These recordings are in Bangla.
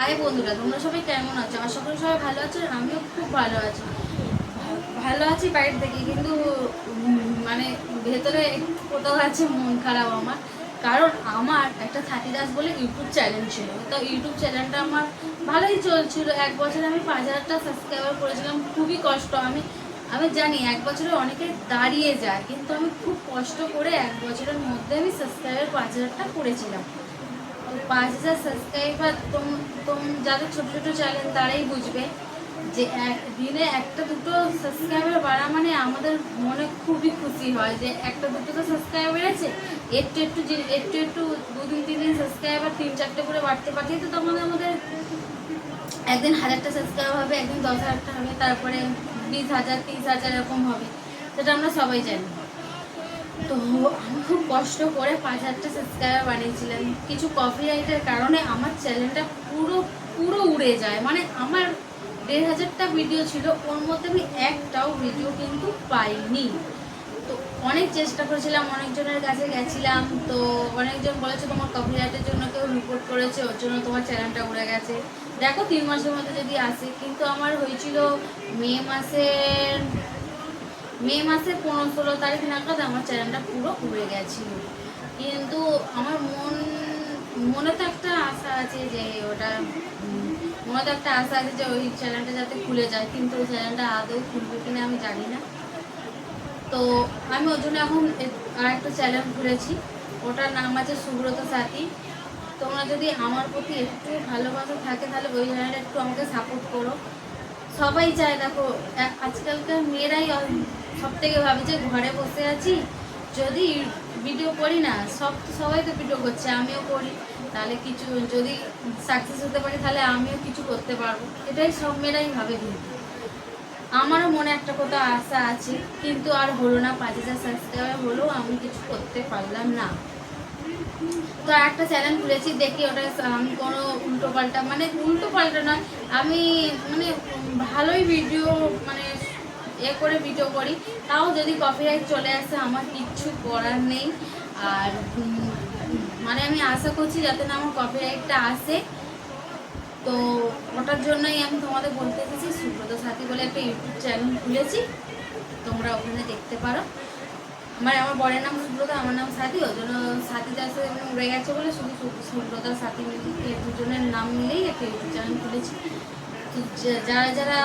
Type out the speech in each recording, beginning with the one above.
হাই বন্ধুরা, তোমরা সবাই কেমন আছো? আশা করি সবাই ভালো আছো আমিও খুব ভালো আছি। ভালো আছি বাইরে থেকে, কিন্তু মানে ভেতরে কোথাও আছে মন খারাপ আমার। কারণ আমার একটা থার্টি দাস বলে ইউটিউব চ্যানেল ছিল। তো ইউটিউব চ্যানেলটা আমার ভালোই চলছিল। এক বছরে আমি পাঁচ হাজারটা সাবস্ক্রাইবার করেছিলাম, খুবই কষ্ট। আমি আমি জানি এক বছরে অনেকে দাঁড়িয়ে যায়, কিন্তু আমি খুব কষ্ট করে এক বছরের মধ্যে আমি সাবস্ক্রাইবার পাঁচ হাজারটা করেছিলাম। পাঁচ হাজার সাবস্ক্রাইবার তোম তোম যাদের ছোট ছোট চ্যানেল তারাই বুঝবে যে এক, দিনে একটা দুটো সাবস্ক্রাইবার বাড়া মানে আমাদের মনে খুবই খুশি হয় যে একটা দুটো তো সাবস্ক্রাইবার বেড়েছে একটু একটু একটু একটু দু দিন তিন দিন সাবস্ক্রাইবার তিন, চারটে করে বাড়তে পাঠিয়ে তো তখন আমাদের একদিন হাজারটা সাবস্ক্রাইবার হবে, একদিন দশ হাজারটা হবে, তারপরে বিশ হাজার, তিরিশ হাজার এরকম হবে। সেটা আমরা সবাই জানি। তো আমি খুব কষ্ট করে পাঁচ হাজারটা সাবস্ক্রাইবার বানিয়েছিলাম। কিছু কপি রাইটের কারণে আমার চ্যানেলটা পুরো পুরো উড়ে যায়। মানে আমার দেড় হাজারটা ভিডিও ছিল, ওর মধ্যে আমি একটাও ভিডিও কিন্তু পাইনি। তো অনেক চেষ্টা করেছিলাম, অনেকজনের কাছে গেছিলাম। তো অনেকজন বলেছে, তোমার কপিরাইটের জন্য কেউ রিপোর্ট করেছে, ওর জন্য তোমার চ্যানেলটা উড়ে গেছে। দেখো, তিন মাসের মধ্যে যদি আসে, কিন্তু আমার হয়েছিল মে মাসের মে মাসের পনেরো ষোলো তারিখ নাগাদ আমার চ্যানেলটা পুরো উড়ে গেছিল। কিন্তু আমার মন, মনে তো একটা আশা আছে যে ওটা, মনে তো একটা আশা আছে যে ওই চ্যানেলটা যাতে খুলে যায়, কিন্তু ওই চ্যানেলটা আদৌ খুলবে কিনা আমি জানি না। তো আমি ওর জন্য এখন আর একটা চ্যানেল খুলেছি। ওটার নাম আছে সুব্রত সাথী। তোমরা যদি আমার প্রতি একটু ভালোবাসা থাকে তাহলে ওই চ্যানেলটা একটু আমাকে সাপোর্ট করো। সবাই চায় দেখো আজকালকার মেয়েরাই সব থেকে ভাবে যে ঘরে বসে আছি, যদি ভিডিও করি না, সব সবাই তো ভিডিও করছে, আমিও করি, তাহলে কিছু যদি সাকসেস হতে পারি, তাহলে আমিও কিছু করতে পারব। এটাই সব মেয়েরাই ভাবে কিন্তু। আমারও মনে একটা কথা আশা আছে, কিন্তু আর হলো না, পাঁচ হাজার সাবস্ক্রাইবার হলেও আমি কিছু করতে পারলাম না। তো একটা চ্যানেল খুলেছি দেখি ওটা, আমি কোনো উল্টো পাল্টা মানে উল্টো পাল্টা নয়, আমি মানে ভালোই ভিডিও মানে এ করে ভিডিও করি। তাও যদি কপিরাইট চলে আসে, আমার কিচ্ছু করার নেই। আর মানে আমি আশা করছি যাতে না আমার কপিরাইটটা আসে। তো ওটার জন্যই আমি তোমাদের বলতে এসেছি, সুব্রত সাথী বলে একটা ইউটিউব চ্যানেল খুলেছি। তোমরা ওখানে দেখতে পারো। আমার আমার বরের নাম সুব্রত, আমার নাম সাথী ওই জন্য সাথী যার চাষে উড়ে গেছে বলে শুধু সু- সুব্রত আর সাথী মিলিয়ে দুজনের নাম মিলেই একটা ইউটিউব চ্যানেল খুলেছি। যারা যারা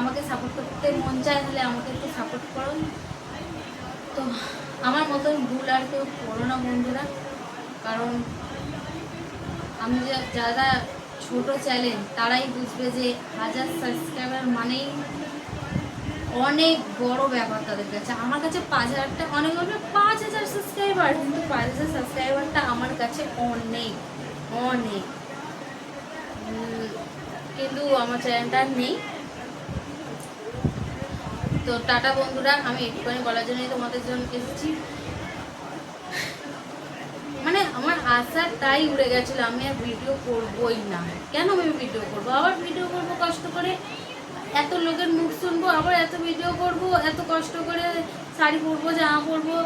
আমাকে সাপোর্ট করতে মন চায় তাহলে আমাকে একটু সাপোর্ট করো। তো আমার মতন ভুল আর কেউ করো না বন্ধুরা, কারণ আমি যারা ছোট চ্যানেল তারাই বুঝবে যে হাজার সাবস্ক্রাইবার মানেই অনেক বড় ব্যাপার তাদের কাছে। আমার কাছে পাঁচ হাজারটা অনেক বলবে, পাঁচ হাজার সাবস্ক্রাইবার কিন্তু পাঁচ হাজার সাবস্ক্রাইবারটা আমার কাছে অনেক অনেক। কিন্তু আমার চ্যানেলটা নেই। তো টাটা বন্ধুরা, আমি একটুখানি বলার জন্যই তোমাদের জন্য এসেছি। মানে আমার আশা তাই উড়ে গেছিল, আমি আর ভিডিও করবোই না। কেন আমি ভিডিও করব? আবার ভিডিও করব কষ্ট করে? এত লোকের মুখ শুনব, আবার এত ভিডিও করব, এত কষ্ট করে শাড়ি পরবো, জামা পরবো,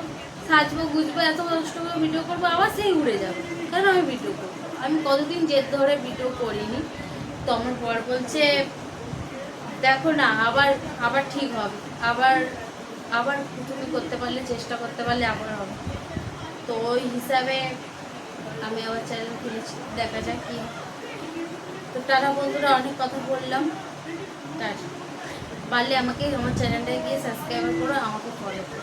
সাজবো, গুজবো, এত কষ্ট করে ভিডিও করব, আবার সেই উড়ে যাবে। কেন আমি ভিডিও করব? আমি কতদিন জেদ ধরে ভিডিও করিনি। তো আমার বর বলছে, দেখো না, আবার আবার ঠিক হবে। আবার আবার তুমি করতে পারলে, চেষ্টা করতে পারলে, আবার হবে। তো ওই হিসাবে আমি আবার চ্যানেল খুলেছি, দেখা যাক কি। তো টাটা বন্ধুরা, অনেক কথা বললাম। টাটা পারলে আমাকে আমার চ্যানেলটায় গিয়ে সাবস্ক্রাইবার করো আমাকে ফলো করো